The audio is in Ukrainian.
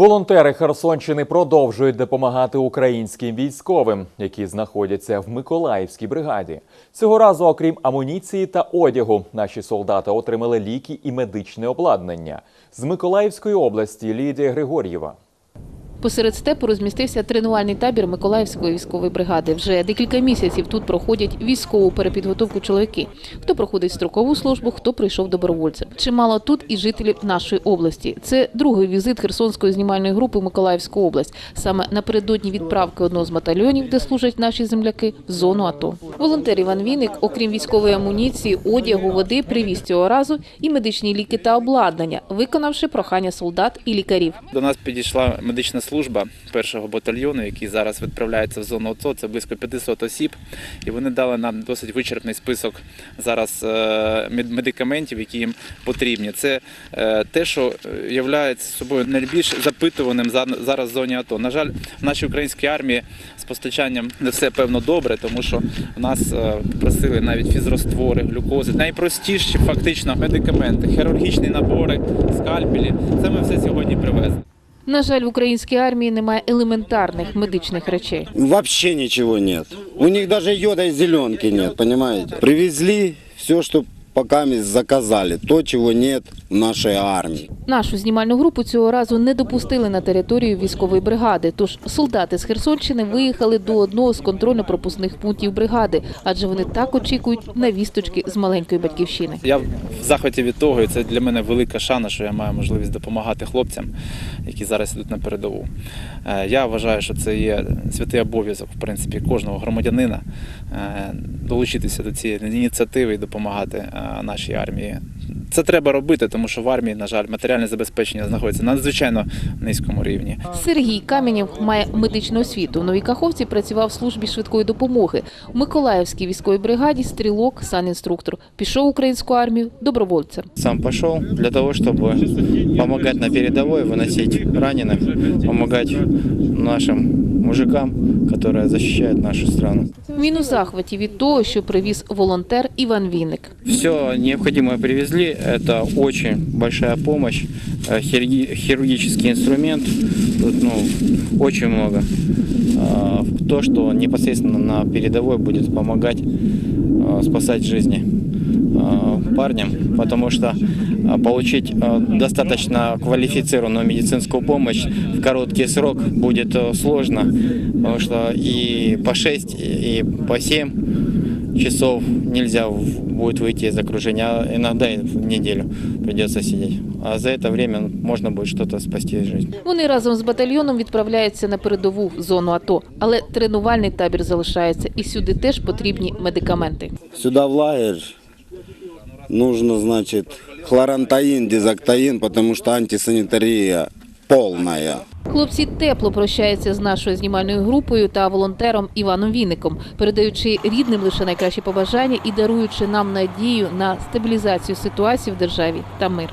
Волонтери Херсонщини продовжують допомагати українським військовим, які знаходяться в Миколаївській бригаді. Цього разу, окрім амуніції та одягу, наші солдати отримали ліки і медичне обладнання. З Миколаївської області Лідія Григор'єва. Посеред степу розмістився тренувальний табір Миколаївської військової бригади. Вже декілька місяців тут проходять військову перепідготовку чоловіки. Хто проходить строкову службу, хто прийшов добровольцем. Чимало тут і жителів нашої області. Це другий візит Херсонської знімальної групи в Миколаївську область. Саме напередодні відправки одного з батальйонів, де служать наші земляки, в зону АТО. Волонтер Іван Вінник, окрім військової амуніції, одягу, води, привіз цього разу і медичні ліки та обладнання, виконавши прохання солдат і лікарів. До нас підійшла медична служба першого батальйону, який зараз відправляється в зону АТО. Це близько 500 осіб, і вони дали нам досить вичерпний список зараз е, медикаментів, які їм потрібні. Це е, те, що є собою найбільш запитуваним за- зараз в зоні АТО. На жаль, в нашій українській армії з постачанням не все певно добре, тому що в нас е, просили навіть фізроствори, глюкози, найпростіші фактично медикаменти, хірургічні набори, скальпелі. Це ми все сьогодні привезли. На жаль, в українській армії немає елементарних медичних речей. Взагалі нічого немає. У них даже йода і зеленки немає, розумієте? Привезли все, что пока заказали, то, чего нет в нашей армии. Нашу знімальну групу цього разу не допустили на територію військової бригади. Тож солдати з Херсонщини виїхали до одного з контрольно-пропускних пунктів бригади, адже вони так очікують на вісточки з маленької батьківщини. Я в захваті від того, і це для мене велика шана, що я маю можливість допомагати хлопцям, які зараз йдуть на передову. Е, Я вважаю, що це є святий обов'язок, в принципі, кожного громадянина долучитися до цієї ініціативи і допомагати е, нашій армії. Це треба робити, тому що в армії, на жаль, матеріальне забезпечення знаходиться на надзвичайно низькому рівні. Сергій Каменєв має медичну освіту. В Новій Каховці працював в службі швидкої допомоги. У Миколаївській військовій бригаді стрілок, санінструктор. Пішов в українську армію добровольцем. сам пошел для того, чтобы помогать на передовой, выносить раненых, помогать нашим мужикам, которые защищают нашу страну. Він у захваті від того, що привіз волонтер Іван Вінник. Все необходимое привезли, это очень большая помощь, Э, хирурги- хирургический инструмент, тут, ну, очень много. А, То, что непосредственно на передовой будет помогать а, спасать жизни а, парням, потому что получить достаточно квалифицированную медицинскую помощь в короткий срок будет сложно, потому что и по 6, и по 7 часов нельзя будет выйти из окружения, а иногда и в неделю придется сидеть. А за это время можно будет что-то спасти жизнь. Вони разом з батальйоном відправляються на передову зону АТО, але тренувальний табір залишається, і сюди теж потрібні медикаменти. Сюда в лагерь нужно, значит, хлорантаин, дизоктаин, потому что антисанитария полная. Хлопці тепло прощаються з нашою знімальною групою та волонтером Іваном Вінником, передаючи рідним лише найкращі побажання і даруючи нам надію на стабілізацію ситуації в державі та мир.